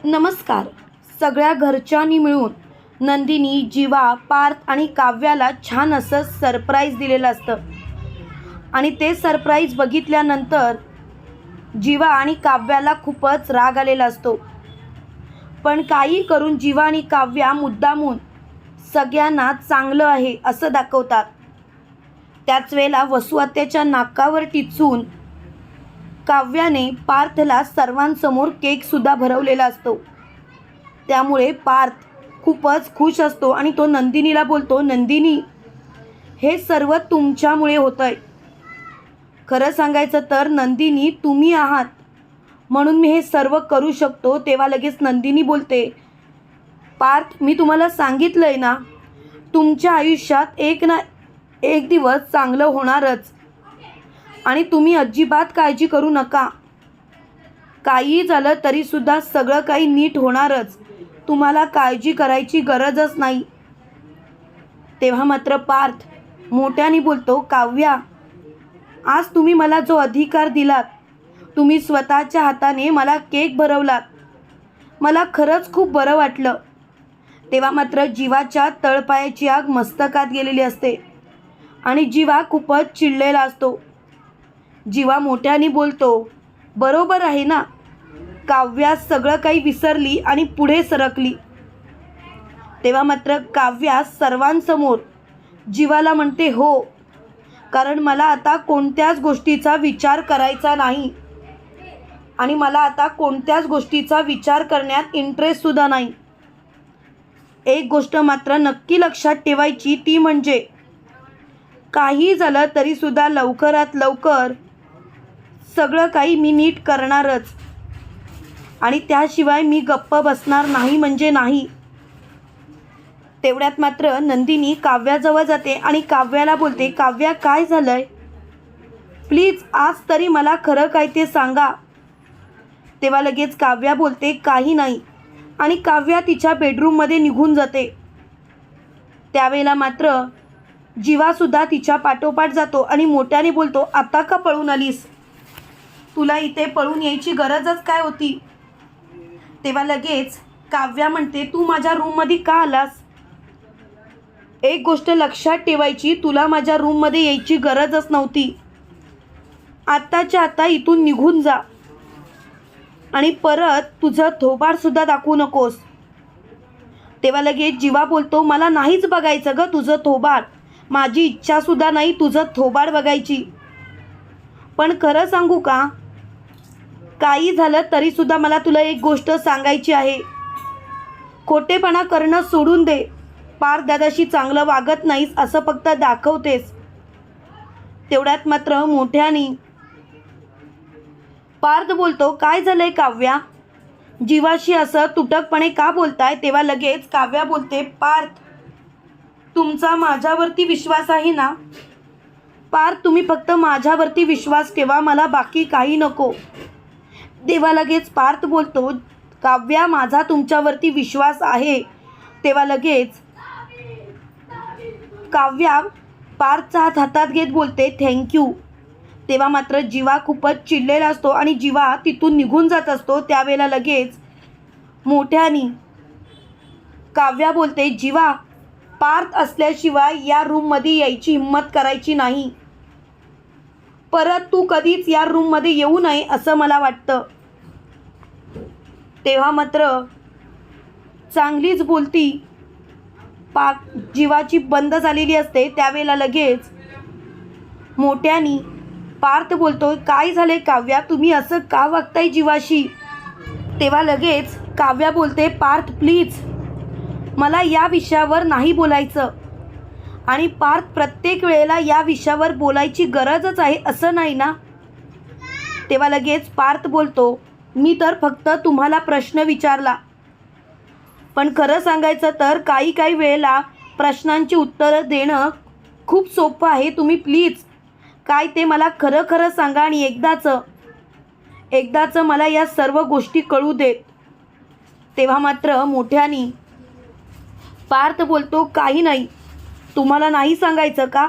नमस्कार. सगळ्या घरच्यांनी मिळून नंदिनी जीवा पार्थ आणि काव्याला छान असं सरप्राईज दिलेलं असतं. आणि ते सरप्राईज बघितल्यानंतर जीवा आणि काव्याला खूपच राग आलेला असतो. पण काही करून जीवा आणि काव्या मुद्दामून सगळ्यांना चांगलं आहे असं दाखवतात. त्याच वेळेला वसुहत्याच्या नाकावर टिचून काव्याने पार्थला सर्वांसमोर केकसुद्धा भरवलेला असतो. त्यामुळे पार्थ खूपच खुश असतो आणि तो नंदिनीला बोलतो नंदिनी हे सर्व तुमच्यामुळे होतं आहे खरं सांगायचं तर नंदिनी तुम्ही आहात. म्हणून मी हे सर्व करू शकतो तेव्हा लगेच नंदिनी बोलते पार्थ मी तुम्हाला सांगितलं आहे ना तुमच्या आयुष्यात एक ना एक दिवस चांगलं होणारच. आणि तुम्ही अजिबात काळजी करू नका. काहीही झालं तरीसुद्धा सगळं काही नीट होणारच. तुम्हाला काळजी करायची गरजच नाही. तेव्हा मात्र पार्थ मोठ्याने बोलतो काव्या आज तुम्ही मला जो अधिकार दिलात तुम्ही स्वतःच्या हाताने मला केक भरवलात. मला खरंच खूप बरं वाटलं. तेव्हा मात्र जीवाच्या तळपायाची आग मस्तकात गेलेली असते आणि जीवा खूपच चिडलेला असतो. जीवा मोठ्याने बोलतो. बरोबर आहे ना? काव्यास सगळं काही विसरली आणि पुढे सरकली. तेव्हा मात्र काव्यास सर्वांसमोर जीवाला म्हणते हो कारण मला आता कोणत्याच गोष्टीचा विचार करायचा नाही आणि मला आता कोणत्याच गोष्टीचा विचार करण्यात इंटरेस्टसुद्धा नाही. एक गोष्ट मात्र नक्की लक्षात ठेवायची ती म्हणजे काही झालं तरीसुद्धा लवकरात लवकर सगळं काही मी नीट करणारच. आणि त्याशिवाय मी गप्प बसणार नाही म्हणजे नाही. तेवढ्यात मात्र नंदिनी काव्याजवळ जाते आणि काव्याला बोलते काव्या काय झालंय? प्लीज आज तरी मला खरं काय ते सांगा. तेव्हा लगेच काव्या बोलते काही नाही. आणि काव्या तिच्या बेडरूममध्ये निघून जाते. त्यावेळेला मात्र जीवासुद्धा तिच्या पाठोपाठ जातो आणि मोठ्याने बोलतो आता का पळून आलीस? तुला इथे पळून यायची गरजच काय होती? तेव्हा लगेच काव्या म्हणते तू माझ्या रूममध्ये का आलास? एक गोष्ट लक्षात ठेवायची तुला माझ्या रूममध्ये यायची गरजच नव्हती. आत्ताच्या आता इथून निघून जा. आणि परत तुझं थोबाडसुद्धा दाखवू नकोस. तेव्हा लगेच जीवा बोलतो मला नाहीच बघायचं ग तुझं थोबाड. माझी इच्छासुद्धा नाही तुझं थोबाड बघायची. पण खरं सांगू का? काही झालं तरीसुद्धा मला तुला एक गोष्ट सांगायची आहे. खोटेपणा करणं सोडून दे. पार दादाशी चांगलं वागत नाहीस असं फक्त दाखवतेस. तेवढ्यात मात्र मोठ्यानी पार्थ बोलतो काय झालंय काव्या? जीवाशी असं तुटकपणे का बोलताय? तेव्हा लगेच काव्या बोलते पार्थ तुमचा माझ्यावरती विश्वास आहे ना? पार्थ तुम्ही फक्त माझ्यावरती विश्वास ठेवा मला बाकी काही नको. तेव्हा लगेच पार्थ बोलतो काव्या माझा तुमच्यावरती विश्वास आहे. तेव्हा लगेच काव्या पार्थचा हात हातात घेत बोलते थँक्यू तेव्हा मात्र जीवा खूपच चिडलेला असतो आणि जीवा तिथून निघून जात असतो. त्यावेळेला लगेच मोठ्यानी काव्या बोलते जीवा पार्थ असल्याशिवाय या रूममध्ये यायची हिंमत करायची नाही. परत तू कधीच या रूममध्ये येऊ नये असं मला वाटतं. तेव्हा मात्र चांगलीच बोलती. पाक जीवाची बंद झालेली असते त्यावेळेला लगेच मोठ्यानी पार्थ बोलतो काय झाले काव्या? तुम्ही असं का वागताय जीवाशी? तेव्हा लगेच काव्या बोलते पार्थ प्लीज मला या विषयावर नाही बोलायचं. आणि पार्थ प्रत्येक वेळेला या विषयावर बोलायची गरजच आहे असं नाही ना? तेव्हा लगेच पार्थ बोलतो मी तर फक्त तुम्हाला प्रश्न विचारला. पण खरं सांगायचं तर काही काही वेळेला प्रश्नांची उत्तरं देणं खूप सोपं आहे. तुम्ही प्लीज काय ते मला खरं खरं सांगा आणि एकदाचं एकदाचं मला या सर्व गोष्टी कळू देत. तेव्हा मात्र मोठ्यानी पार्थ बोलतो काही नाही. तुम्हाला नाही सांगायचं का?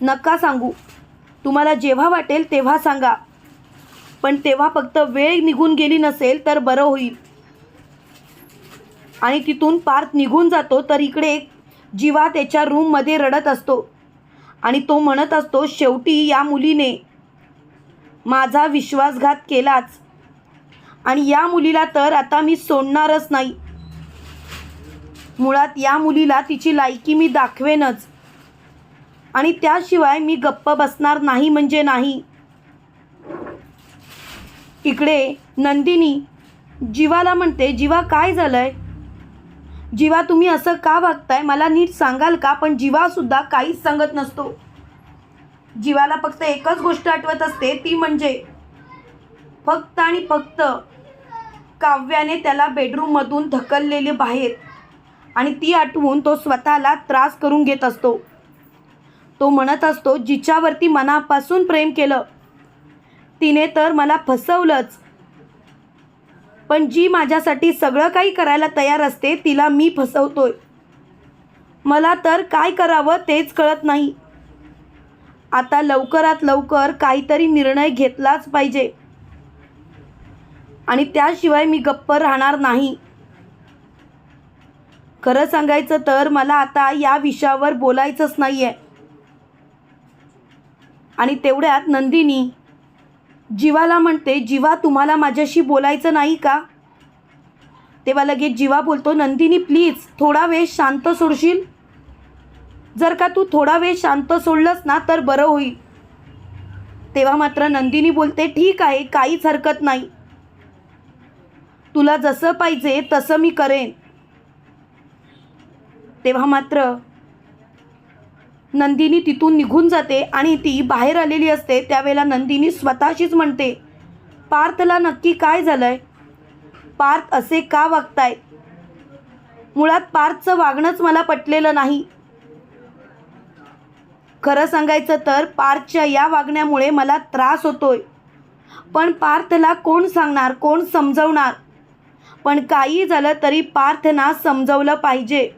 नका सांगू. तुम्हाला जेव्हा वाटेल तेव्हा सांगा. पण तेव्हा फक्त वेळ निघून गेली नसेल तर बरं होईल. आणि तिथून पार्थ निघून जातो तर इकडे जीवा त्याच्या रूममध्ये रडत असतो. आणि तो म्हणत असतो शेवटी या मुलीने माझा विश्वासघात केलाच. आणि या मुलीला तर आता मी सोडणारच नाही. मुळात या मुलीला तिची लायकी मी दाखवेनच. आणि त्याशिवाय मी गप्प बसणार नाही म्हणजे नाही. इकडे नंदिनी जीवाला म्हणते जीवा काय झालंय? जीवा तुम्ही असं का वागताय? मला नीट सांगाल का? पण जीवासुद्धा काहीच सांगत नसतो. जीवाला फक्त एकच गोष्ट आठवत असते ती म्हणजे फक्त आणि फक्त काव्याने त्याला बेडरूममधून ढकललेले बाहेर. आणि ती आठवून तो स्वतःला त्रास करून घेत असतो. तो म्हणत असतो जिच्यावरती मनापासून प्रेम केलं तिने तर मला फसवलंच. पण जी माझ्यासाठी सगळं काही करायला तयार असते तिला मी फसवतोय. मला तर काय करावं तेच कळत नाही. आता लवकरात लवकर काहीतरी निर्णय घेतलाच पाहिजे. आणि त्याशिवाय मी गप्प राहणार नाही. खरं सांगायचं तर मला आता या विषयावर बोलायचंच नाही आहे आणि तेवढ्यात नंदिनी जीवाला म्हणते जीवा तुम्हाला माझ्याशी बोलायचं नाही का? तेव्हा लगेच जीवा बोलतो नंदिनी प्लीज थोडा वेळ शांत सोडशील? जर का तू थोडा वेळ शांत सोडलंस ना तर बरं होईल. तेव्हा मात्र नंदिनी बोलते ठीक आहे काहीच हरकत नाही. तुला जसं पाहिजे तसं मी करेन. तेव्हा मात्र नंदिनी तिथून निघून जाते आणि ती बाहेर आलेली असते. त्यावेळेला नंदिनी स्वतःशीच म्हणते पार्थला नक्की काय झालं आहे पार्थ असे का वागताय? मुळात पार्थचं वागणंच मला पटलेलं नाही. खरं सांगायचं तर पार्थच्या या वागण्यामुळे मला त्रास होतोय. पण पार्थला कोण सांगणार कोण समजवणार? पण काही झालं तरी पार्थना समजवलं पाहिजे.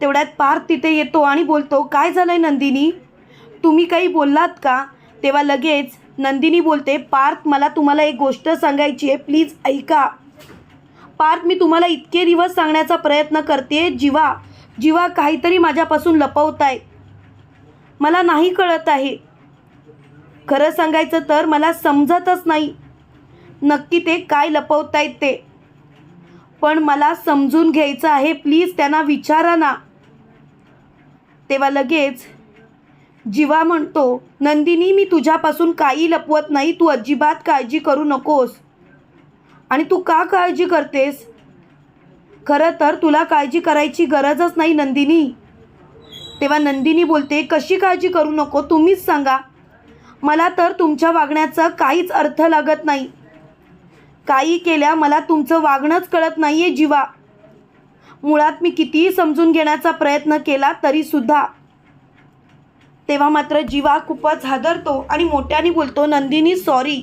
तेवढ्यात पार्थ तिथे येतो आणि बोलतो काय झालंय नंदिनी? तुम्ही काही बोललात का? तेव्हा लगेच नंदिनी बोलते पार्थ मला तुम्हाला एक गोष्ट सांगायची आहे. प्लीज ऐका. पार्थ मी तुम्हाला इतके दिवस सांगण्याचा प्रयत्न करते जीवा जीवा काहीतरी माझ्यापासून लपवत आहे मला नाही कळत आहे. खरं सांगायचं तर मला समजतच नाही. नक्की ते काय लपवतायत ते. पण मला समजून घ्यायचं आहे. प्लीज त्यांना विचारा ना. तेव्हा लगेच जीवा म्हणतो नंदिनी मी तुझ्यापासून काही लपवत नाही. तू अजिबात काळजी करू नकोस. आणि तू का काळजी करतेस? खरं तर तुला काळजी करायची गरजच नाही नंदिनी. तेव्हा नंदिनी बोलते कशी काळजी करू नको तुम्हीच सांगा. मला तर तुमच्या वागण्याचा काहीच अर्थ लागत नाही. काही केल्या मला तुमचं वागणंच कळत नाही आहे जीवा. मुळात मी कितीही समजून घेण्याचा प्रयत्न केला तरीसुद्धा तेव्हा मात्र जीवा खूपच हादरतो आणि मोठ्याने बोलतो नंदिनी सॉरी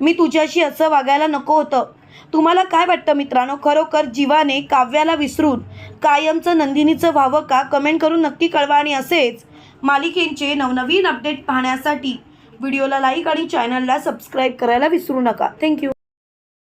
मी तुझ्याशी असं वागायला नको होतं. तुम्हाला काय वाटतं मित्रांनो? खरोखर जीवाने काव्याला विसरून कायमचं नंदिनीचं व्हावं का? कमेंट करून नक्की कळवा आणि असेच मालिकेंचे नवनवीन अपडेट पाहण्यासाठी व्हिडिओला लाईक आणि चॅनलला सबस्क्राईब करायला विसरू नका. थँक्यू.